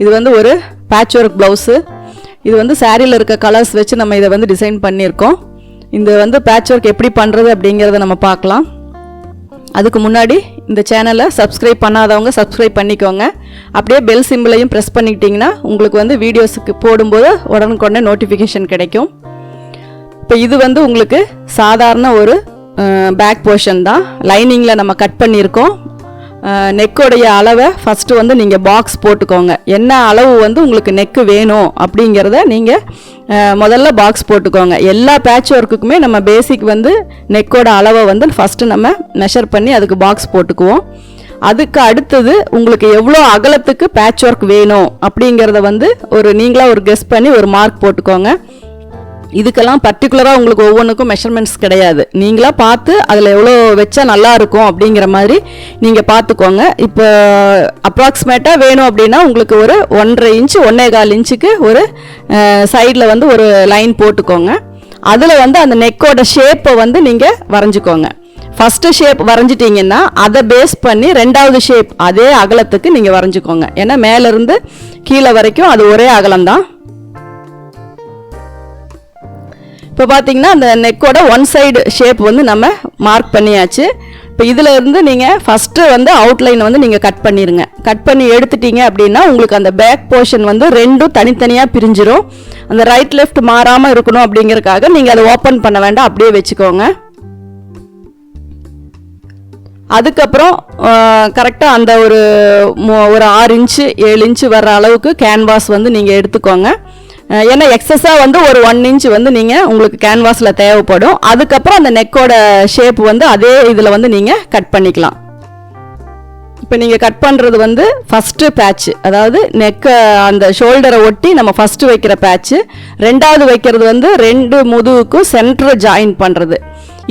இது வந்து ஒரு பேட்ச் ஒர்க் ப்ளவுஸு இது வந்து சாரியில் இருக்க கலர்ஸ் வச்சு நம்ம இதை வந்து டிசைன் பண்ணியிருக்கோம். இந்த வந்து பேட்ச் ஒர்க் எப்படி பண்ணுறது அப்படிங்கிறத நம்ம பார்க்கலாம். அதுக்கு முன்னாடி இந்த சேனலை சப்ஸ்கிரைப் பண்ணாதவங்க சப்ஸ்கிரைப் பண்ணிக்கோங்க. அப்படியே பெல் சிம்பிளையும் ப்ரெஸ் பண்ணிக்கிட்டிங்கன்னா உங்களுக்கு வந்து வீடியோஸுக்கு போடும்போது உடனுக்குடனே நோட்டிஃபிகேஷன் கிடைக்கும். இப்போ இது வந்து உங்களுக்கு சாதாரண ஒரு பேக் போர்ஷன் தான். லைனிங்கில் நம்ம கட் பண்ணியிருக்கோம். நெக்கோடைய அளவை ஃபஸ்ட்டு வந்து நீங்கள் பாக்ஸ் போட்டுக்கோங்க. என்ன அளவு வந்து உங்களுக்கு நெக்கு வேணும் அப்படிங்கிறத நீங்கள் முதல்ல பாக்ஸ் போட்டுக்கோங்க. எல்லா பேட்ச் ஒர்க்குக்குமே நம்ம பேசிக் வந்து நெக்கோட அளவை வந்து ஃபஸ்ட்டு நம்ம மெஷர் பண்ணி அதுக்கு பாக்ஸ் போட்டுக்குவோம். அதுக்கு அடுத்தது உங்களுக்கு எவ்வளோ அகலத்துக்கு பேட்ச் ஒர்க் வேணும் அப்படிங்கிறத வந்து ஒரு நீங்களாக ஒரு கெஸ் பண்ணி ஒரு மார்க் போட்டுக்கோங்க. இதுக்கெல்லாம் பர்டிகுலராக உங்களுக்கு ஒவ்வொன்றுக்கும் மெஷர்மெண்ட்ஸ் கிடையாது. நீங்களாக பார்த்து அதில் எவ்வளோ வச்சா நல்லா இருக்கும் அப்படிங்கிற மாதிரி நீங்கள் பார்த்துக்கோங்க. இப்போ அப்ராக்சிமேட்டாக வேணும் அப்படின்னா உங்களுக்கு ஒரு ஒன்றரை இன்ச்சு ஒன்றே கால் இன்ச்சுக்கு ஒரு சைடில் வந்து ஒரு லைன் போட்டுக்கோங்க. அதில் வந்து அந்த நெக்கோட ஷேப்பை வந்து நீங்கள் வரைஞ்சிக்கோங்க. ஃபஸ்ட்டு ஷேப் வரைஞ்சிட்டிங்கன்னா அதை பேஸ் பண்ணி ரெண்டாவது ஷேப் அதே அகலத்துக்கு நீங்கள் வரைஞ்சிக்கோங்க. ஏன்னா மேலேருந்து கீழே வரைக்கும் அது ஒரே அகலம்தான். இப்போ பார்த்தீங்கன்னா அந்த நெக்கோட ஒன் சைடு ஷேப் வந்து நம்ம மார்க் பண்ணியாச்சு. இப்போ இதில் இருந்து நீங்கள் ஃபஸ்ட்டு வந்து அவுட்லைன் வந்து நீங்கள் கட் பண்ணிடுங்க கட் பண்ணி எடுத்துட்டீங்க அப்படின்னா உங்களுக்கு அந்த பேக் போர்ஷன் வந்து ரெண்டும் தனித்தனியாக பிரிஞ்சிரும். அந்த ரைட் லெஃப்ட் மாறாமல் இருக்கணும் அப்படிங்கிறக்காக நீங்கள் அதை ஓப்பன் பண்ண வேண்டாம் அப்படியே வச்சுக்கோங்க. அதுக்கப்புறம் கரெக்டாக அந்த ஒரு ஒரு ஆறு இன்ச்சு ஏழு இன்ச்சு வர்ற அளவுக்கு கேன்வாஸ் வந்து நீங்கள் எடுத்துக்கோங்க. ஏன்னா எக்ஸஸாக வந்து ஒரு ஒன் இன்ச் வந்து நீங்கள் உங்களுக்கு கேன்வாஸில் தேவைப்படும். அதுக்கப்புறம் அந்த நெக்கோட ஷேப் வந்து அதே இதில் வந்து நீங்கள் கட் பண்ணிக்கலாம். இப்போ நீங்கள் கட் பண்ணுறது வந்து ஃபஸ்ட்டு பேட்ச் அதாவது நெக்கை அந்த ஷோல்டரை ஒட்டி நம்ம ஃபஸ்ட்டு வைக்கிற பேட்ச்சு ரெண்டாவது வைக்கிறது வந்து ரெண்டு முதுகுக்கும் சென்டரை ஜாயின் பண்ணுறது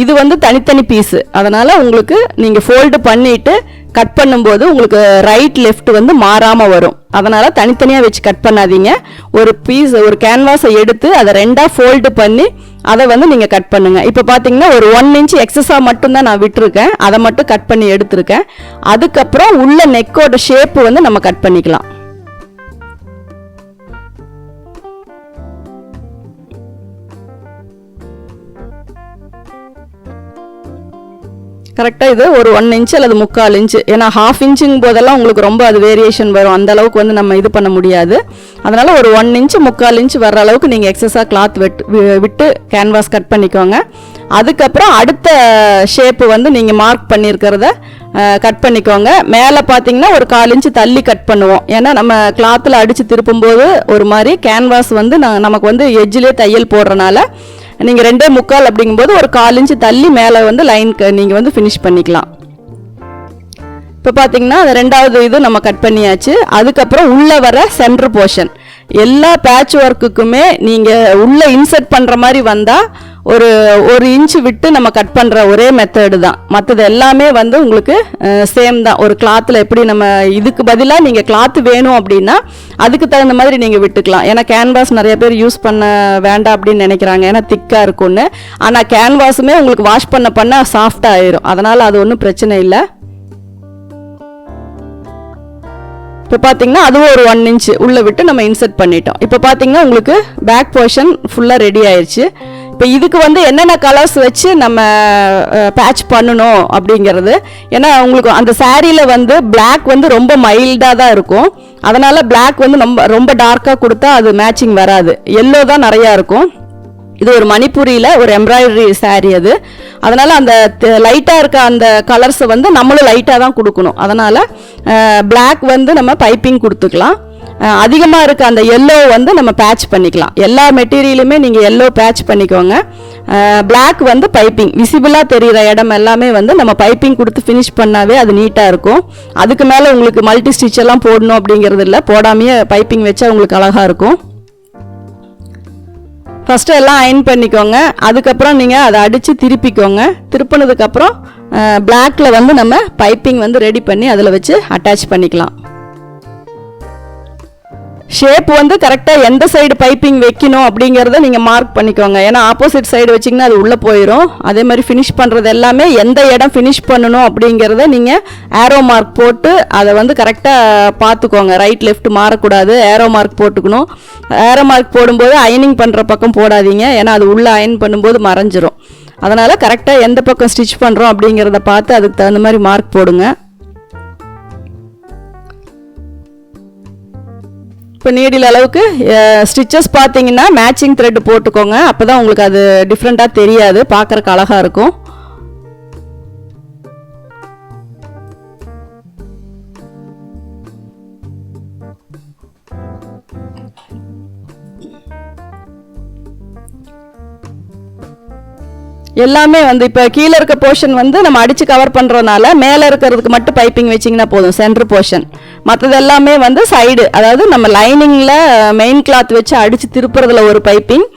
இது வந்து தனித்தனி பீஸு அதனால் உங்களுக்கு நீங்கள் ஃபோல்டு பண்ணிவிட்டு கட் பண்ணும்போது உங்களுக்கு ரைட் லெஃப்ட் வந்து மாறாமல் வரும். அதனால் தனித்தனியாக வச்சு கட் பண்ணாதீங்க. ஒரு பீஸ் ஒரு கேன்வாஸை எடுத்து அதை ரெண்டாக ஃபோல்டு பண்ணி அதை வந்து நீங்கள் கட் பண்ணுங்கள் இப்போ பார்த்தீங்கன்னா ஒரு ஒன் இன்ச் எக்ஸஸாக மட்டும்தான் நான் விட்டுருக்கேன். அதை மட்டும் கட் பண்ணி எடுத்திருக்கேன். அதுக்கப்புறம் உள்ள நெக்கோட ஷேப்பு வந்து நம்ம கட் பண்ணிக்கலாம். கரெக்டாக இது ஒரு ஒன் இன்ச் அல்லது முக்கால் இன்ச்சு ஏன்னா ஹாஃப் இன்ச்சுங்கும் போதெல்லாம் உங்களுக்கு ரொம்ப அது வேரியேஷன் வரும். அந்த அளவுக்கு வந்து நம்ம இது பண்ண முடியாது. அதனால் ஒரு ஒன் இன்ச்சு முக்கால் இன்ச் வர்ற அளவுக்கு நீங்கள் எக்ஸஸாக கிளாத் வெட் விட்டு கேன்வாஸ் கட் பண்ணிக்கோங்க. அதுக்கப்புறம் அடுத்த ஷேப்பு வந்து நீங்கள் மார்க் பண்ணியிருக்கிறத கட் பண்ணிக்கோங்க. மேலே பார்த்தீங்கன்னா ஒரு கால் இன்ச்சு தள்ளி கட் பண்ணுவோம். ஏன்னா நம்ம கிளாத்தில் அடித்து திருப்பும்போது ஒரு மாதிரி கேன்வாஸ் வந்து நமக்கு வந்து எஜ்ஜிலே தையல் போடுறனால நீங்கள் ரெண்டே முக்கால் அப்படிங்கும்போது ஒரு கால் இன்ச்சு தள்ளி மேலே வந்து லைன் நீங்கள் வந்து ஃபினிஷ் பண்ணிக்கலாம். இப்போ பார்த்தீங்கன்னா அது ரெண்டாவது இது நம்ம கட் பண்ணியாச்சு. அதுக்கப்புறம் உள்ளே வர சென்டர் போர்ஷன் எல்லா பேட்ச் ஒர்க்குக்குமே நீங்கள் உள்ளே இன்சர்ட் பண்ணுற மாதிரி வந்தால் ஒரு ஒரு இன்ச்சு விட்டு நம்ம கட் பண்ணுற ஒரே மெத்தடு தான். மற்றது எல்லாமே வந்து உங்களுக்கு சேம் தான். ஒரு கிளாத்தில் எப்படி நம்ம இதுக்கு பதிலாக நீங்கள் கிளாத் வேணும் அப்படின்னா அதுக்கு தகுந்த மாதிரி நீங்கள் விட்டுக்கலாம். ஏன்னா கேன்வாஸ் நிறைய பேர் யூஸ் பண்ண வேண்டாம் அப்படின்னு நினைக்கிறாங்க. ஏன்னா திக்காக இருக்கும்னு. ஆனால் கேன்வாஸுமே உங்களுக்கு வாஷ் பண்ண பண்ண சாஃப்டாக ஆயிரும். அதனால் அது ஒன்றும் பிரச்சனை இல்லை. இப்போ பார்த்தீங்கன்னா அதுவும் ஒரு ஒன் இன்ச்சு உள்ளே விட்டு நம்ம இன்சர்ட் பண்ணிட்டோம். இப்போ பார்த்தீங்கன்னா உங்களுக்கு பேக் போர்ஷன் ஃபுல்லாக ரெடி ஆயிடுச்சு இப்போ இதுக்கு வந்து என்னென்ன கலர்ஸ் வச்சு நம்ம பேட்ச் பண்ணணும் அப்படிங்கிறது? ஏன்னா உங்களுக்கு அந்த சாரியில் வந்து பிளாக் வந்து ரொம்ப மைல்டாக தான் இருக்கும். அதனால் பிளாக் வந்து ரொம்ப ரொம்ப டார்க்காக கொடுத்தா அது மேட்சிங் வராது. எல்லோ தான் நிறையா இருக்கும். இது ஒரு மணிப்பூரியில் ஒரு எம்ப்ராய்டரி saree அது. அதனால் அந்த லைட்டாக இருக்க அந்த கலர்ஸை வந்து நம்மளும் லைட்டாக தான் கொடுக்கணும். அதனால் பிளாக் வந்து நம்ம பைப்பிங் கொடுத்துக்கலாம். அதிகமாக இருக்க அந்த எல்லோ வந்து நம்ம பேட்ச் பண்ணிக்கலாம். எல்லா மெட்டீரியலுமே நீங்கள் எல்லோ பேட்ச் பண்ணிக்கோங்க. பிளாக் வந்து பைப்பிங் விசிபிளாக தெரிகிற இடம் எல்லாமே வந்து நம்ம பைப்பிங் கொடுத்து ஃபினிஷ் பண்ணாவே அது நீட்டாக இருக்கும். அதுக்கு மேலே உங்களுக்கு மல்டி ஸ்டிச் எல்லாம் போடணும் அப்படிங்கிறது இல்லை. போடாமையே பைப்பிங் வச்சா உங்களுக்கு அழகாக இருக்கும். ஃபஸ்ட்டு எல்லாம் அயன் பண்ணிக்கோங்க. அதுக்கப்புறம் நீங்கள் அதை அடித்து திருப்பிக்கோங்க. திருப்பினதுக்கப்புறம் பிளாக்ல வந்து நம்ம பைப்பிங் வந்து ரெடி பண்ணி அதில் வச்சு அட்டாச் பண்ணிக்கலாம். ஷேப் வந்து கரெக்டாக எந்த சைடு பைப்பிங் வைக்கணும் அப்படிங்கிறத நீங்கள் மார்க் பண்ணிக்கோங்க. ஏன்னா ஆப்போசிட் சைடு வச்சிங்கன்னா அது உள்ளே போயிடும் அதே மாதிரி ஃபினிஷ் பண்ணுறது எல்லாமே எந்த இடம் ஃபினிஷ் பண்ணணும் அப்படிங்கிறத நீங்கள் ஏரோ மார்க் போட்டு அதை வந்து கரெக்டாக பார்த்துக்கோங்க. ரைட் லெஃப்ட் மாறக்கூடாது. ஏரோ மார்க் போட்டுக்கணும். ஏரோ மார்க் போடும்போது அயனிங் பண்ணுற பக்கம் போடாதீங்க. ஏன்னா அது உள்ளே அயன் பண்ணும்போது மறைஞ்சிரும். அதனால் கரெக்டாக எந்த பக்கம் ஸ்டிச் பண்ணுறோம் அப்படிங்கிறத பார்த்து அதுக்கு தகுந்த மாதிரி மார்க் போடுங்க. இப்போ நீடில் அளவுக்கு ஸ்டிச்சஸ் பார்த்தீங்கன்னா மேட்சிங் த்ரெட் போட்டுக்கோங்க. அப்போ தான் உங்களுக்கு அது டிஃப்ரெண்ட்டாக தெரியாது. பார்க்குறக்கு அழகாக இருக்கும். எல்லாமே வந்து இப்போ கீழே இருக்க போர்ஷன் வந்து நம்ம அடித்து கவர் பண்ணுறதுனால மேலே இருக்கிறதுக்கு மட்டும் பைப்பிங் வச்சிங்கன்னா போதும். சென்ட்ரு போர்ஷன் மற்றது எல்லாமே வந்து சைடு அதாவது நம்ம லைனிங்கில் மெயின் கிளாத் வச்சு அடித்து திருப்புறதுல ஒரு பைப்பிங்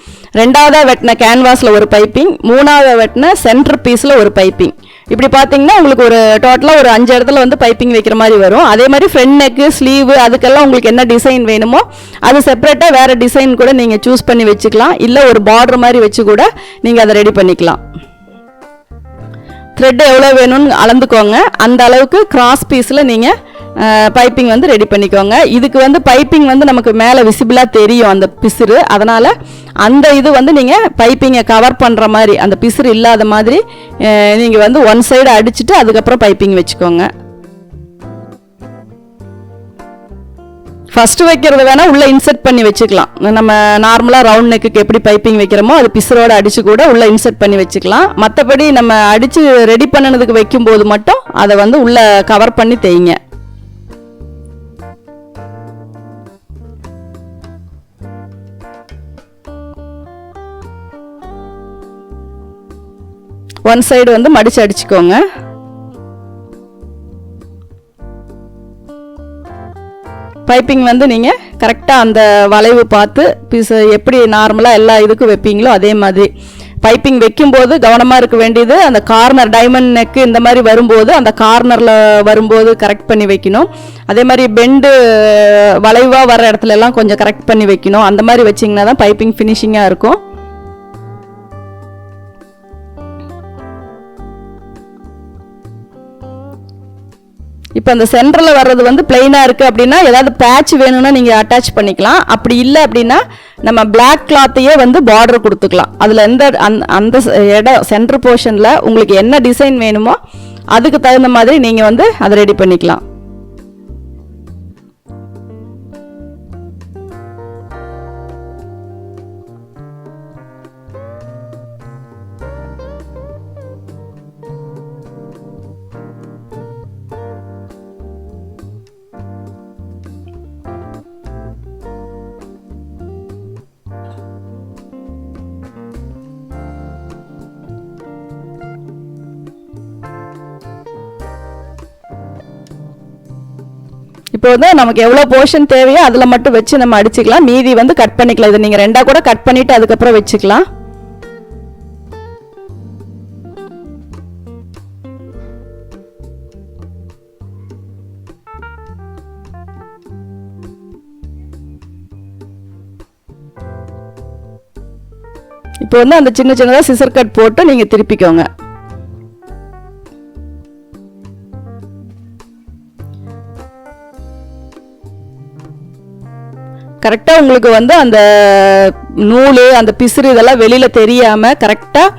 ரெண்டாவதாக வெட்டின கேன்வாஸில் ஒரு பைப்பிங் மூணாவதாக வெட்டின சென்டர் பீஸில் ஒரு பைப்பிங் இப்படி பார்த்தீங்கன்னா உங்களுக்கு ஒரு டோட்டலாக ஒரு அஞ்சு இடத்துல வந்து பைப்பிங் வைக்கிற மாதிரி வரும். அதே மாதிரி ஃப்ரண்ட் நெக்கு ஸ்லீவு அதுக்கெல்லாம் உங்களுக்கு என்ன டிசைன் வேணுமோ அது செப்பரேட்டாக வேறு டிசைன் கூட நீங்கள் சூஸ் பண்ணி வச்சுக்கலாம். இல்லை ஒரு பார்டர் மாதிரி வச்சு கூட நீங்கள் அதை ரெடி பண்ணிக்கலாம். த்ரெட் எவ்வளோ வேணும்னு அளந்துக்கோங்க. அந்த அளவுக்கு கிராஸ் பீஸில் நீங்கள் பைப்பிங் வந்து ரெடி பண்ணிக்கோங்க. இதுக்கு வந்து பைப்பிங் வந்து நமக்கு மேலே விசிபிளாக தெரியும் அந்த பிசுறு. அதனால் அந்த இது வந்து நீங்கள் பைப்பிங்கை கவர் பண்ணுற மாதிரி அந்த பிசுறு இல்லாத மாதிரி நீங்கள் வந்து ஒன் சைடு அடிச்சுட்டு அதுக்கப்புறம் பைப்பிங் வச்சுக்கோங்க. ஃபஸ்ட்டு வைக்கிறது வேணால் உள்ளே இன்செர்ட் பண்ணி வச்சுக்கலாம். நம்ம நார்மலாக ரவுண்ட் நெக்குக்கு எப்படி பைப்பிங் வைக்கிறோமோ அது பிசரோட அடித்து கூட உள்ளே இன்செர்ட் பண்ணி வச்சுக்கலாம். மற்றபடி நம்ம அடித்து ரெடி பண்ணினதுக்கு வைக்கும்போது மட்டும் அதை வந்து உள்ளே கவர் பண்ணி தேய்ங்க. ஒன் சைடு வந்து மடித்து அடிச்சுக்கோங்க. பைப்பிங் வந்து நீங்கள் கரெக்டாக அந்த வளைவு பார்த்து பீஸ் எப்படி நார்மலாக எல்லா இதுக்கும் வைப்பீங்களோ அதே மாதிரி. பைப்பிங் வைக்கும்போது கவனமாக இருக்க வேண்டியது அந்த கார்னர் டைமண்ட் நெக்கு இந்த மாதிரி வரும்போது அந்த கார்னரில் வரும்போது கரெக்ட் பண்ணி வைக்கணும். அதே மாதிரி பெண்டு வளைவாக வர இடத்துலலாம் கொஞ்சம் கரெக்ட் பண்ணி வைக்கணும். அந்த மாதிரி வச்சிங்கன்னா தான் பைப்பிங் ஃபினிஷிங்காக இருக்கும். இப்போ அந்த சென்டரில் வர்றது வந்து பிளெயினாக இருக்குது அப்படின்னா ஏதாவது பேட்ச் வேணும்னா நீங்கள் அட்டாச் பண்ணிக்கலாம். அப்படி இல்லை அப்படின்னா நம்ம பிளாக் கிளாத்தையே வந்து பார்டர் கொடுத்துக்கலாம். அதில் எந்த அந்த அந்த இடம் சென்டர் போர்ஷனில் உங்களுக்கு என்ன டிசைன் வேணுமோ அதுக்கு தகுந்த மாதிரி நீங்கள் வந்து அதை ரெடி பண்ணிக்கலாம். இப்போ வந்து நமக்கு எவ்வளோ போர்ஷன் தேவையோ அதில் மட்டும் வச்சு நம்ம அடிச்சுக்கலாம். மீதி வந்து கட் பண்ணிக்கலாம். இதை நீங்கள் ரெண்டாக கூட கட் பண்ணிவிட்டு அதுக்கப்புறம் வச்சுக்கலாம். இப்போ வந்து அந்த சின்ன சின்னதாக சிசர் கட் போட்டு நீங்கள் திருப்பிக்கோங்க. கரெக்டாக உங்களுக்கு வந்து அந்த நூல் அந்த பிசுறு இதெல்லாம் வெளியில் தெரியாமல் கரெக்டாக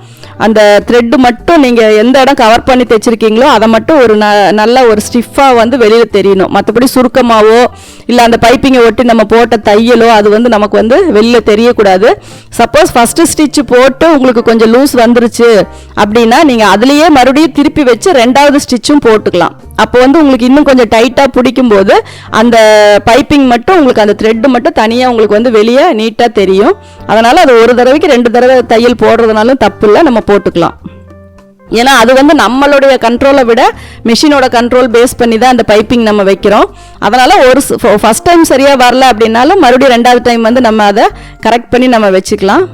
அந்த த்ரெட்டு மட்டும் நீங்கள் எந்த இடம் கவர் பண்ணி தைச்சிருக்கீங்களோ அதை மட்டும் ஒரு ந நல்ல ஒரு ஸ்டிஃபாக வந்து வெளியில் தெரியணும். மற்றபடி சுருக்கமாகவோ இல்லை அந்த பைப்பிங்கை ஒட்டி நம்ம போட்ட தையலோ அது வந்து நமக்கு வந்து வெளியில் தெரியக்கூடாது. சப்போஸ் ஃபஸ்ட்டு ஸ்டிச்சு போட்டு உங்களுக்கு கொஞ்சம் லூஸ் வந்துருச்சு அப்படின்னா நீங்கள் அதுலேயே மறுபடியும் திருப்பி வச்சு ரெண்டாவது ஸ்டிச்சும் போட்டுக்கலாம். அப்போ வந்து உங்களுக்கு இன்னும் கொஞ்சம் டைட்டாக பிடிக்கும் போது அந்த பைப்பிங் மட்டும் உங்களுக்கு அந்த த்ரெட்டு மட்டும் தனியாக உங்களுக்கு வந்து வெளியே நீட்டாக தெரியும். அதனால் அது ஒரு தடவைக்கு ரெண்டு தடவை தையல் போடுறதுனாலும் தப்பு இல்லை. நம்ம போட்டுக்கலாம். ஏன்னா அது வந்து நம்மளுடைய கண்ட்ரோலை விட மிஷினோட கண்ட்ரோல் பேஸ் பண்ணி தான் அந்த பைப்பிங் நம்ம வைக்கிறோம். அதனால் ஒரு ஃபஸ்ட் டைம் சரியாக வரல அப்படின்னாலும் மறுபடியும் ரெண்டாவது டைம் வந்து நம்ம அதை கரெக்ட் பண்ணி நம்ம வச்சுக்கலாம்.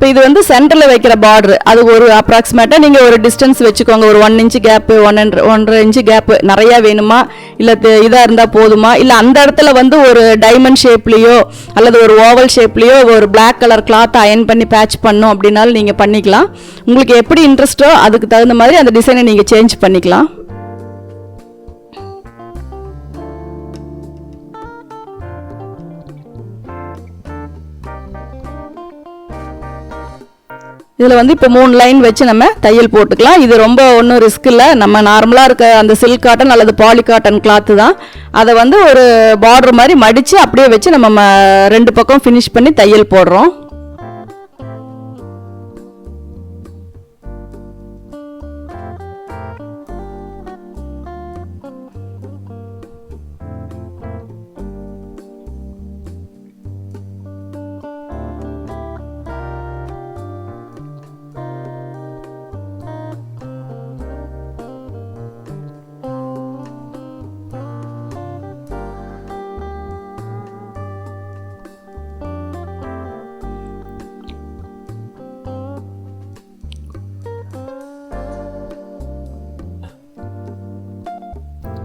இப்போ இது வந்து சென்டரில் வைக்கிற பார்டர் அது ஒரு அப்ராக்சிமேட்டாக நீங்கள் ஒரு டிஸ்டன்ஸ் வச்சுக்கோங்க. ஒரு ஒன் இன்ச்சு கேப்பு ஒன் ஒன்றரை இன்ச்சு கேப்பு நிறையா வேணுமா? இல்லை இதாக இருந்தால் போதுமா? இல்லை அந்த இடத்துல வந்து ஒரு டைமண்ட் ஷேப்லேயோ அல்லது ஒரு ஓவல் ஷேப்லேயோ ஒரு பிளாக் கலர் கிளாத் அயன் பண்ணி பேட்ச் பண்ணும் அப்படின்னாலும் நீங்கள் பண்ணிக்கலாம். உங்களுக்கு எப்படி இன்ட்ரெஸ்ட்டோ அதுக்கு தகுந்த மாதிரி அந்த டிசைனை நீங்கள் சேஞ்ச் பண்ணிக்கலாம். இதில் வந்து இப்போ மூணு லைன் வச்சு நம்ம தையல் போட்டுக்கலாம். இது ரொம்ப ஒன்றும் ரிஸ்க் இல்லை. நம்ம நார்மலாக இருக்க அந்த சில்க் காட்டன் அல்லது பாலி காட்டன் கிளாத்து தான். அதை வந்து ஒரு பார்டர் மாதிரி மடித்து அப்படியே வச்சு நம்ம ரெண்டு பக்கம் ஃபினிஷ் பண்ணி தையல் போடுறோம்.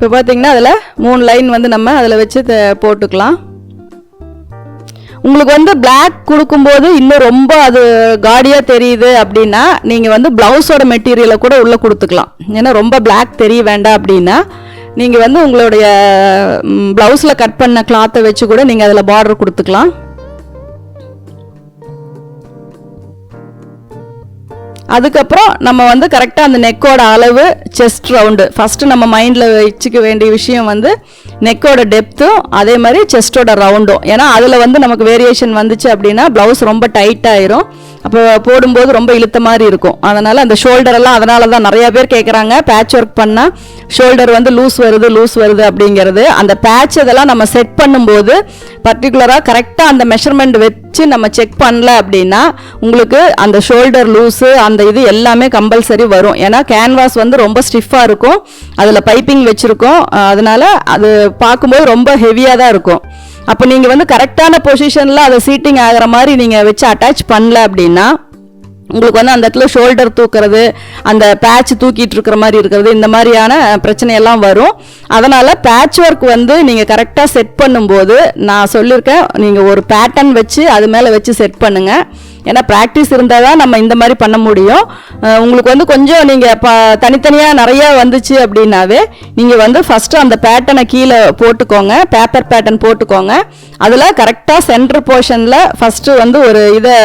இப்போ பார்த்தீங்கன்னா அதில் மூணு லைன் வந்து நம்ம அதில் வச்சு போட்டுக்கலாம். உங்களுக்கு வந்து பிளாக் கொடுக்கும்போது இன்னும் ரொம்ப அது காடியாக தெரியுது அப்படின்னா நீங்கள் வந்து ப்ளவுஸோட மெட்டீரியலை கூட உள்ளே கொடுத்துக்கலாம். ஏன்னா ரொம்ப பிளாக் தெரிய வேண்டாம் அப்படின்னா நீங்கள் வந்து உங்களுடைய ப்ளவுஸில் கட் பண்ண கிளாத்தை வச்சு கூட நீங்கள் அதில் பார்டர் கொடுத்துக்கலாம். அதுக்கப்புறம் நம்ம வந்து கரெக்டாக அந்த நெக்கோட அளவு செஸ்ட் ரவுண்டு ஃபஸ்ட்டு நம்ம மைண்டில் வச்சுக்க வேண்டிய விஷயம் வந்து நெக்கோட டெப்த்தும் அதே மாதிரி செஸ்ட்டோட ரவுண்டும் ஏன்னா அதில் வந்து நமக்கு வேரியேஷன் வந்துச்சு அப்படின்னா ப்ளவுஸ் ரொம்ப டைட் ஆயிரும். அப்போ போடும்போது ரொம்ப இழுத்த மாதிரி இருக்கும். அதனால் அந்த ஷோல்டரெல்லாம் அதனால தான் நிறையா பேர் கேட்குறாங்க பேட்ச் ஒர்க் பண்ணால் ஷோல்டர் வந்து லூஸ் வருது லூஸ் வருது அப்படிங்கிறது. அந்த பேட்ச் இதெல்லாம் நம்ம செட் பண்ணும்போது பர்டிகுலராக கரெக்டாக அந்த மெஷர்மெண்ட் வச்சு நம்ம செக் பண்ணல அப்படின்னா உங்களுக்கு அந்த ஷோல்டர் லூஸு அந்த இது எல்லாமே கம்பல்சரி வரும். ஏன்னா கேன்வாஸ் வந்து ரொம்ப ஸ்டிஃபாக இருக்கும். அதில் பைப்பிங் வச்சுருக்கோம். அதனால் அது பார்க்கும்போது ரொம்ப ஹெவியாக தான் இருக்கும். அப்போ நீங்கள் வந்து கரெக்டான பொசிஷனில் அதை சீட்டிங் ஆகிற மாதிரி நீங்கள் வச்சு அட்டாச் பண்ணல அப்படின்னா உங்களுக்கு வந்து அந்த இடத்துல ஷோல்டர் தூக்குறது அந்த பேட்ச் தூக்கிட்டு இருக்கிற மாதிரி இருக்கிறது இந்த மாதிரியான பிரச்சனையெல்லாம் வரும். அதனால் பேட்ச் ஒர்க் வந்து நீங்கள் கரெக்டாக செட் பண்ணும்போது நான் சொல்லியிருக்கேன் நீங்கள் ஒரு பேட்டர்ன் வச்சு அது மேலே வச்சு செட் பண்ணுங்கள் ஏன்னா ப்ராக்டிஸ் இருந்தால் தான் நம்ம இந்த மாதிரி பண்ண முடியும். உங்களுக்கு வந்து கொஞ்சம் நீங்கள் ப தனித்தனியாக நிறையா வந்துச்சு அப்படின்னாவே நீங்கள் வந்து ஃபஸ்ட்டு அந்த பேட்டனை கீழே போட்டுக்கோங்க. பேப்பர் பேட்டர்ன் போட்டுக்கோங்க. அதில் கரெக்டாக சென்டர் போர்ஷனில் ஃபஸ்ட்டு வந்து ஒரு இதை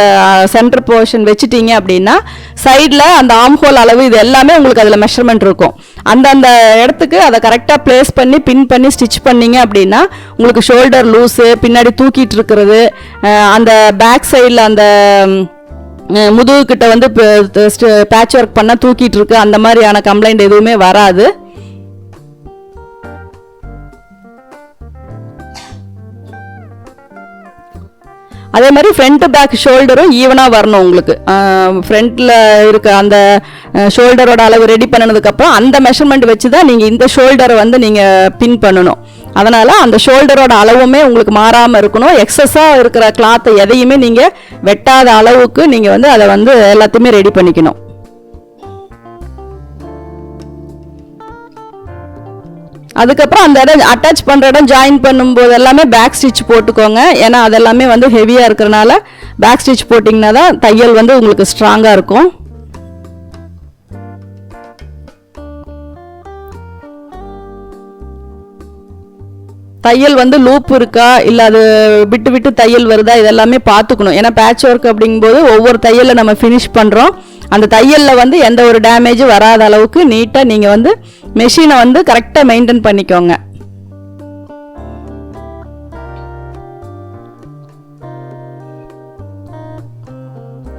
சென்டர் போர்ஷன் வச்சுட்டீங்க அப்படின்னா சைடில் அந்த ஆம் ஹோல் அளவு இது எல்லாமே உங்களுக்கு அதில் மெஷர்மெண்ட் இருக்கும். அந்தந்த இடத்துக்கு அதை கரெக்டாக ப்ளேஸ் பண்ணி பின் பண்ணி ஸ்டிச் பண்ணீங்க அப்படின்னா உங்களுக்கு ஷோல்டர் லூஸு பின்னாடி தூக்கிட்டு இருக்கிறது அந்த பேக் சைடில் அந்த முதுகுக்கிட்ட முதுகு வந்து பேட்ச் ஒர்க் பண்ணால் தூக்கிட்டு இருக்கு அந்த மாதிரியான கம்ப்ளைண்ட் எதுவுமே வராது. அதே மாதிரி ஃப்ரண்ட் பேக் ஷோல்டரும் ஈவனாக வரணும் உங்களுக்கு. ஃப்ரண்ட்டில் இருக்க அந்த ஷோல்டரோட அளவு ரெடி பண்ணதுக்கப்புறம் அந்த மெஷர்மெண்ட் வச்சு தான் நீங்கள் இந்த ஷோல்டரை வந்து நீங்கள் பின் பண்ணணும். அதனால் அந்த ஷோல்டரோட அளவுமே உங்களுக்கு மாறாமல் இருக்கணும். எக்ஸஸாக இருக்கிற கிளாத்தை எதையுமே நீங்கள் வெட்டாத அளவுக்கு நீங்கள் வந்து அதை வந்து எல்லாத்தையுமே ரெடி பண்ணிக்கணும். அதுக்கப்புறம் அந்த இடம் அட்டாச் பண்ணுற இடம் ஜாயின் பண்ணும்போது எல்லாமே பேக் ஸ்டிச் போட்டுக்கோங்க. ஏன்னா அதெல்லாமே வந்து ஹெவியாக இருக்கிறனால பேக் ஸ்டிச் போட்டிங்கன்னா தான் தையல் வந்து உங்களுக்கு ஸ்ட்ராங்காக இருக்கும். தையல் வந்து லூப் இருக்கா? இல்லை அது விட்டு விட்டு தையல் வருதா? இதெல்லாமே பார்த்துக்கணும். ஏன்னா பேட்ச் ஒர்க் அப்படிங்கும்போது ஒவ்வொரு தையலை நம்ம ஃபினிஷ் பண்ணுறோம் அந்த தையலில் வந்து எந்த ஒரு டேமேஜும் வராத அளவுக்கு நீட்டாக நீங்கள் வந்து மெஷினை வந்து கரெக்டாக மெயின்டைன் பண்ணிக்கோங்க.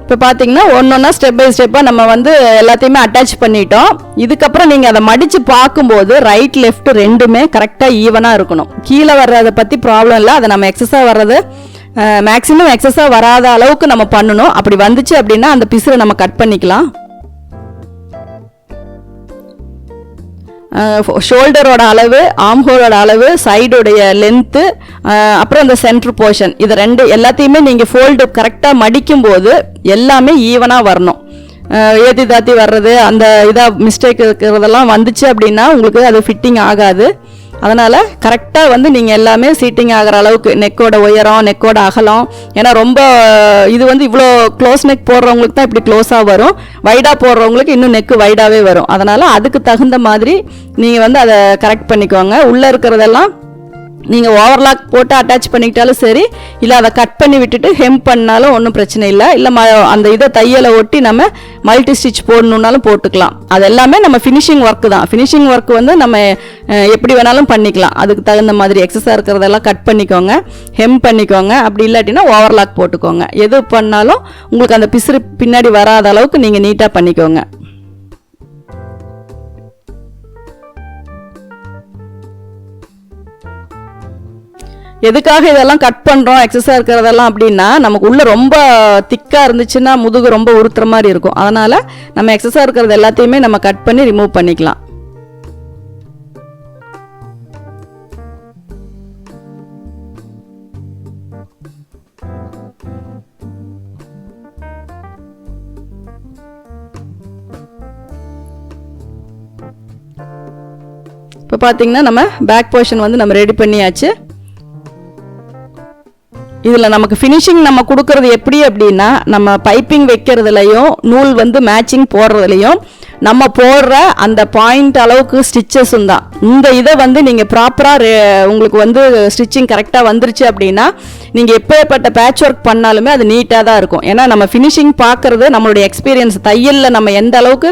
இப்போ பார்த்தீங்கன்னா ஒன்று ஒன்றா ஸ்டெப் பை ஸ்டெப்பாக நம்ம வந்து எல்லாத்தையுமே அட்டாச் பண்ணிட்டோம். இதுக்கப்புறம் நீங்கள் அதை மடித்து பார்க்கும்போது ரைட் லெஃப்ட் ரெண்டுமே கரெக்டாக ஈவனாக இருக்கணும். கீழே வர்றதை பற்றி ப்ராப்ளம் இல்லை. அதை நம்ம எக்ஸஸாக வர்றது மேக்ஸிமம் எக்ஸஸாக வராத அளவுக்கு நம்ம பண்ணணும். அப்படி வந்துச்சு அப்படின்னா அந்த பிசுரை நம்ம கட் பண்ணிக்கலாம். ஷோல்டரோட அளவு ஆம்ஹோலோட அளவு சைடுடைய லென்த்து அப்புறம் இந்த சென்ட்ரு போர்ஷன் இது ரெண்டு எல்லாத்தையுமே நீங்கள் ஃபோல்டு கரெக்டாக மடிக்கும்போது எல்லாமே ஈவனாக வரணும். ஏற்றி தாத்தி வர்றது அந்த இதாக மிஸ்டேக் இருக்கிறதெல்லாம் வந்துச்சு அப்படின்னா உங்களுக்கு அது ஃபிட்டிங் ஆகாது. அதனால் கரெக்டாக வந்து நீங்கள் எல்லாமே சீட்டிங் ஆகிற அளவுக்கு நெக்கோட உயரம் நெக்கோட அகலம் ஏன்னா ரொம்ப இது வந்து இவ்வளோ க்ளோஸ் நெக் போடுறவங்களுக்கு தான் இப்படி க்ளோஸாக வரும். வைடாக போடுறவங்களுக்கு இன்னும் நெக்கு வைடாகவே வரும். அதனால் அதுக்கு தகுந்த மாதிரி நீங்கள் வந்து அதை கரெக்ட் பண்ணிக்கோங்க. உள்ளே இருக்கிறதெல்லாம் நீங்கள் ஓவர்லாக் போட்டு அட்டாச் பண்ணிக்கிட்டாலும் சரி இல்லை அதை கட் பண்ணி விட்டுட்டு ஹெம் பண்ணாலும் ஒன்றும் பிரச்சனை இல்லை. இல்லை ம அந்த இதை தையலை ஒட்டி நம்ம மல்டி ஸ்டிச் போடணுன்னாலும் போட்டுக்கலாம். அது எல்லாமே நம்ம ஃபினிஷிங் ஒர்க்கு தான். ஃபினிஷிங் ஒர்க் வந்து நம்ம எப்படி வேணாலும் பண்ணிக்கலாம். அதுக்கு தகுந்த மாதிரி எக்ஸஸாக இருக்கிறதெல்லாம் கட் பண்ணிக்கோங்க ஹெம் பண்ணிக்கோங்க. அப்படி இல்லாட்டினா ஓவர்லாக் போட்டுக்கோங்க. எது பண்ணாலும் உங்களுக்கு அந்த பிசுறு பின்னாடி வராத அளவுக்கு நீங்கள் நீட்டாக பண்ணிக்கோங்க. எதுக்காக இதெல்லாம் கட் பண்ணுறோம் எக்ஸஸாக இருக்கிறதெல்லாம் அப்படின்னா நமக்கு உள்ளே ரொம்ப திக்காக இருந்துச்சுன்னா முதுகு ரொம்ப உறுத்துற மாதிரி இருக்கும். அதனால் நம்ம எக்ஸஸாக இருக்கிறது எல்லாத்தையுமே நம்ம கட் பண்ணி ரிமூவ் பண்ணிக்கலாம். இப்போ பார்த்தீங்கன்னா நம்ம பேக் போர்ஷன் வந்து நம்ம ரெடி பண்ணியாச்சு. இதில் நமக்கு ஃபினிஷிங் நம்ம கொடுக்கறது எப்படி அப்படின்னா நம்ம பைப்பிங் வைக்கிறதுலையும் நூல் வந்து மேட்சிங் போடுறதுலையும் நம்ம போடுற அந்த பாயிண்ட் அளவுக்கு ஸ்டிச்சஸும் தான் இந்த இதை வந்து நீங்கள் ப்ராப்பராக உங்களுக்கு வந்து ஸ்டிச்சிங் கரெக்டாக வந்துருச்சு அப்படின்னா நீங்கள் எப்பேற்பட்ட பேட்ச் ஒர்க் பண்ணாலுமே அது நீட்டாக தான் இருக்கும். ஏன்னா நம்ம ஃபினிஷிங் பார்க்குறது நம்மளுடைய எக்ஸ்பீரியன்ஸ் தையலில் நம்ம எந்த அளவுக்கு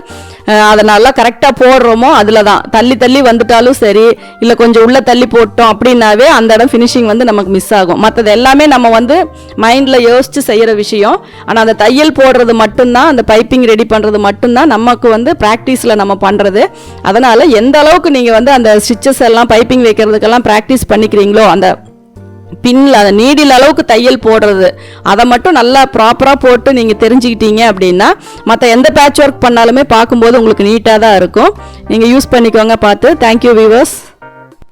அதை நல்லா கரெக்டாக போடுறோமோ அதில் தான். தள்ளி தள்ளி வந்துட்டாலும் சரி இல்லை கொஞ்சம் உள்ளே தள்ளி போட்டோம் அப்படின்னாவே அந்த இடம் ஃபினிஷிங் வந்து நமக்கு மிஸ் ஆகும். மற்றது எல்லாமே நம்ம வந்து மைண்டில் யோசித்து செய்கிற விஷயம். ஆனால் அந்த தையல் போடுறது மட்டும்தான் அந்த பைப்பிங் ரெடி பண்ணுறது மட்டும்தான் நமக்கு வந்து ப்ராக்டிஸில் நம்ம பண்ணுறது அதனால் எந்த அளவுக்கு நீங்கள் வந்து அந்த ஸ்டிச்சஸ் எல்லாம் பைப்பிங் வைக்கிறதுக்கெல்லாம் ப்ராக்டிஸ் பண்ணிக்கிறீங்களோ அந்த பின்னில் அந்த நீடில் அளவுக்கு தையல் போடுறது அதை மட்டும் நல்லா ப்ராப்பராக போட்டு நீங்கள் தெரிஞ்சுக்கிட்டீங்க அப்படின்னா மற்ற எந்த பேட்ச் ஒர்க் பண்ணாலுமே பார்க்கும்போது உங்களுக்கு நீட்டாக தான் இருக்கும். நீங்கள் யூஸ் பண்ணிக்கோங்க பார்த்து. Thank you viewers